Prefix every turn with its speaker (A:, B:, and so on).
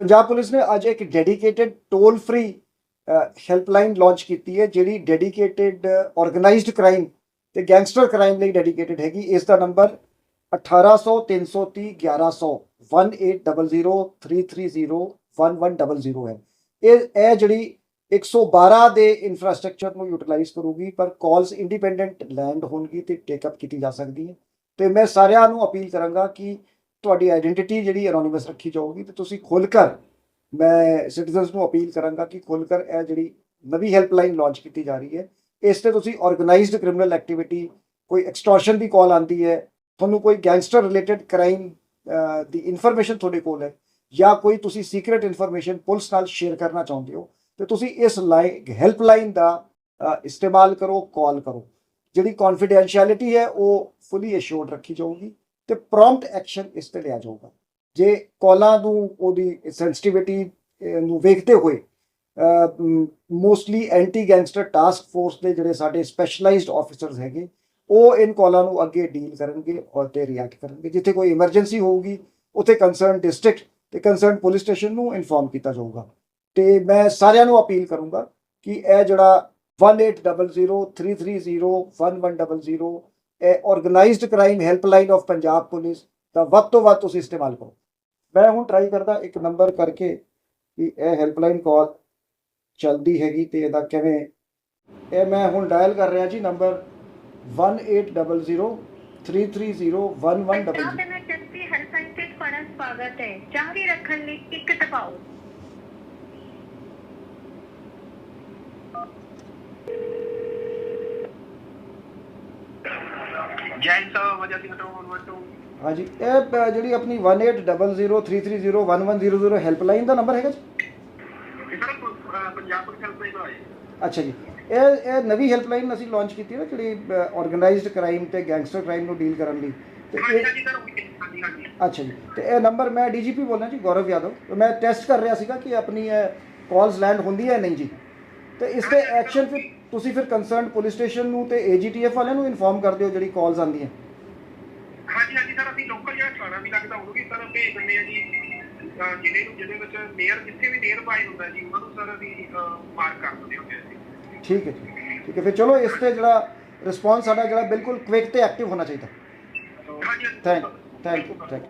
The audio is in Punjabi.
A: ਪੰਜਾਬ ਪੁਲਿਸ ਨੇ ਅੱਜ ਇੱਕ dedicated toll free helpline launch ਕੀਤੀ ਹੈ, ਜਿਹੜੀ ਡੈਡੀਕੇਟਿਡ ਆਰਗੇਨਾਈਜ਼ਡ ਕ੍ਰਾਈਮ ਤੇ ਗੈਂਗਸਟਰ ਕ੍ਰਾਈਮ ਲਈ ਡੈਡੀਕੇਟਿਡ ਹੈਗੀ। ਇਸ ਦਾ ਨੰਬਰ 1800 330 1100 180033011100 ਹੈ। ਇਹ ਇਹ ਜਿਹੜੀ 112 ਦੇ ਇਨਫਰਾਸਟ੍ਰਕਚਰ ਨੂੰ ਯੂਟਿਲਾਈਜ਼ ਕਰੂਗੀ, ਪਰ ਕਾਲਸ ਇੰਡੀਪੈਂਡੈਂਟ ਲੈਂਡ ਹੋਣਗੀ ਤੇ ਟੇਕ ਅਪ ਕੀਤੀ ਜਾ ਸਕਦੀ ਹੈ। ਤੇ ਮੈਂ ਸਾਰਿਆਂ ਨੂੰ ਅਪੀਲ ਕਰਾਂਗਾ ਕਿ ਤੁਹਾਡੀ ਆਇਡੈਂਟੀਟੀ ਜਿਹੜੀ ਐਨੋਨਿਮਸ ਰੱਖੀ ਜਾਊਗੀ ਤੇ ਤੁਸੀਂ ਖੁੱਲ ਕਰ, ਮੈਂ ਸਿਟੀਜ਼ਨਸ ਨੂੰ ਅਪੀਲ ਕਰਾਂਗਾ ਕਿ ਖੁੱਲ ਕਰ ਇਹ ਜਿਹੜੀ ਨਵੀਂ ਹੈਲਪਲਾਈਨ ਲਾਂਚ ਕੀਤੀ ਜਾ ਰਹੀ ਹੈ, ਇਸ ਤੇ ਤੁਸੀਂ ਆਰਗੇਨਾਈਜ਼ਡ ਕ੍ਰਿਮੀਨਲ ਐਕਟੀਵਿਟੀ ਕੋਈ ਐਕਸਟੋਰਸ਼ਨ ਦੀ ਕਾਲ ਆਂਦੀ ਹੈ, ਤੁਹਾਨੂੰ ਕੋਈ ਗੈਂਗਸਟਰ ਰਿਲੇਟਡ ਕ੍ਰਾਈਮ ਦੀ ਇਨਫੋਰਮੇਸ਼ਨ ਤੁਹਾਡੇ ਕੋਲ ਹੈ, ਜਾਂ ਕੋਈ ਤੁਸੀਂ ਸੀਕ੍ਰੀਟ ਇਨਫੋਰਮੇਸ਼ਨ ਪੁਲਿਸ ਨਾਲ ਸ਼ੇਅਰ ਕਰਨਾ ਚਾਹੁੰਦੇ ਹੋ, ਤੇ ਤੁਸੀਂ ਇਸ ਲਾਈਨ ਹੈਲਪਲਾਈਨ ਦਾ ਇਸਤੇਮਾਲ ਕਰੋ ਕਾਲ ਕਰੋ, ਜਿਹੜੀ ਕੌਨਫੀਡੈਂਸ਼ੀਅਲਿਟੀ ਹੈ ਉਹ ਫੁੱਲੀ ਅਸ਼ੋਰਡ ਰੱਖੀ ਜਾਊਗੀ ਤੇ ਪ੍ਰੌਮਪਟ ਐਕਸ਼ਨ ਇਸ ਤੇ ਲਿਆ ਜਾਊਗਾ। ਜੇ ਕਾਲਾਂ ਨੂੰ ਉਹਦੀ ਸੈਂਸਿਟੀਵਿਟੀ ਨੂੰ ਵੇਖਦੇ ਹੋਏ mostly anti gangster task force ਦੇ ਜਿਹੜੇ ਸਾਡੇ ਸਪੈਸ਼ਲਾਈਜ਼ਡ ਆਫੀਸਰਸ ਹੈਗੇ, ਉਹ ਇਨ ਕਾਲਾਂ ਨੂੰ ਅੱਗੇ ਡੀਲ ਕਰਨਗੇ ਔਰ ਤੇ ਰਿਐਕਟ ਕਰਨਗੇ। ਜਿੱਥੇ ਕੋਈ ਐਮਰਜੈਂਸੀ ਹੋਊਗੀ, ਉੱਥੇ ਕੰਸਰਨ ਡਿਸਟ੍ਰਿਕਟ ਤੇ ਕੰਸਰਨ ਪੁਲਿਸ ਸਟੇਸ਼ਨ ਨੂੰ ਇਨਫੋਰਮ ਕੀਤਾ ਜਾਊਗਾ। ਤੇ ਮੈਂ ਸਾਰਿਆਂ ਨੂੰ ਅਪੀਲ ਕਰੂੰਗਾ ਕਿ ਇਹ ਜਿਹੜਾ 180033011100 ਇਹ organised crime helpline of Punjab police ਦਾ ਵੱਧ ਤੋਂ ਵੱਧ ਤੁਸੀਂ ਇਸਤੇਮਾਲ ਕਰੋ। ਮੈਂ ਹੁਣ ਟਰਾਈ ਕਰਦਾ ਇੱਕ ਨੰਬਰ ਕਰਕੇ ਕਿ ਇਹ ਹੈਲਪਲਾਈਨ ਕਾਲ ਚੱਲਦੀ ਹੈਗੀ ਤੇ ਇਹਦਾ ਕਿਵੇਂ। ਇਹ ਮੈਂ ਹੁਣ ਡਾਇਲ ਕਰ ਰਿਹਾ ਜੀ ਨੰਬਰ 180033011100
B: ਪੰਜਾਬ ਐਮਰਜੈਂਸੀ ਹੈਲਪਲਾਈਨ ਤੇ ਤੁਹਾਡਾ ਸਵਾਗਤ ਹੈ। ਜਾਰੀ ਰੱਖਣ ਲਈ ਇੱਕ ਦਬਾਓ।
C: ਸਾਹਿਬ ਵਜ੍ਹਾ ਸਿੰਘ ਤੋਂ ਵਟੂ
A: ਹਾਂਜੀ ਇਹ ਪ- ਜਿਹੜੀ ਆਪਣੀ 180033011100 ਹੈਲਪਲਾਈਨ ਦਾ ਨੰਬਰ ਹੈਗਾ ਜੀ?
C: ਪੰਜਾਬ ਪੁਲਿਸ
A: ਅੱਛਾ ਜੀ। ਇਹ ਇਹ ਨਵੀਂ ਹੈਲਪਲਾਈਨ ਅਸੀਂ ਲਾਂਚ ਕੀਤੀ ਹੈ ਨਾ ਜਿਹੜੀ ਆਰਗੇਨਾਈਜ਼ਡ ਕ੍ਰਾਈਮ ਤੇ ਗੈਂਗਸਟਰ ਕ੍ਰਾਈਮ ਨੂੰ ਡੀਲ ਕਰਨ ਲਈ। ਤੇ ਇਹ
C: ਹਾਂਜੀ ਸਰ ਹਾਂਜੀ ਹਾਂਜੀ।
A: ਅੱਛਾ ਜੀ। ਤੇ ਇਹ ਨੰਬਰ ਮੈਂ ਡੀਜੀਪੀ ਬੋਲਣਾ ਜੀ ਗੌਰਵ ਯਾਦਵ। ਤੇ ਮੈਂ ਟੈਸਟ ਕਰ ਰਿਹਾ ਸੀਗਾ ਕਿ ਆਪਣੀ ਇਹ ਕਾਲਸ ਲੈਂਡ ਹੁੰਦੀ ਹੈ ਨਹੀਂ ਜੀ। ਤੇ ਇਸ ਤੇ ਐਕਸ਼ਨ ਫਿਰ ਤੁਸੀਂ ਫਿਰ ਕੰਸਰਨਡ ਪੁਲਿਸ ਸਟੇਸ਼ਨ ਨੂੰ ਤੇ ਏਜੀਟੀਐਫ ਵਾਲਿਆਂ ਨੂੰ ਇਨਫੋਰਮ ਕਰ ਦਿਓ ਜਿਹੜੀ ਕਾਲਸ ਆਉਂਦੀਆਂ।
C: ਹਾਂਜੀ ਹਾਂਜੀ ਸਰ ਅਸੀਂ ਲੋਕਲ ਜਿਹੜਾ ਥਾਣਾ ਵੀ ਲੱਗਦਾ ਉਹਨੂੰ ਵੀ ਸਰ ਭੇਜ ਦਿੰਦੇ ਆ ਜੀ। ਅਹ ਨੂੰ ਜਿਹਦੇ ਵਿੱਚ ਨੀਅਰ ਜਿੱਥੇ ਵੀ ਨੀਅਰ ਬਾਈ ਹੁੰਦਾ ਜੀ ਉਹਨਾਂ ਨੂੰ ਸਰ ਅਸੀਂ ਮਾਰਕ ਕਰ ਦਿੰਦੇ ਹੁੰਦੇ ਅਸੀਂ।
A: ਠੀਕ ਹੈ ਜੀ। ਠੀਕ ਹੈ ਫਿਰ ਚਲੋ ਇਸ ਤੇ ਜਿਹੜਾ ਰਿਸਪੌਂਸ ਸਾਡਾ ਜਿਹੜਾ ਬਿਲਕੁਲ ਕੁਇਕ ਤੇ ਐਕਟਿਵ ਹੋਣਾ ਚਾਹੀਦਾ।
C: ਹਾਂਜੀ ਹਾਂਜੀ।
A: Thank thank you thank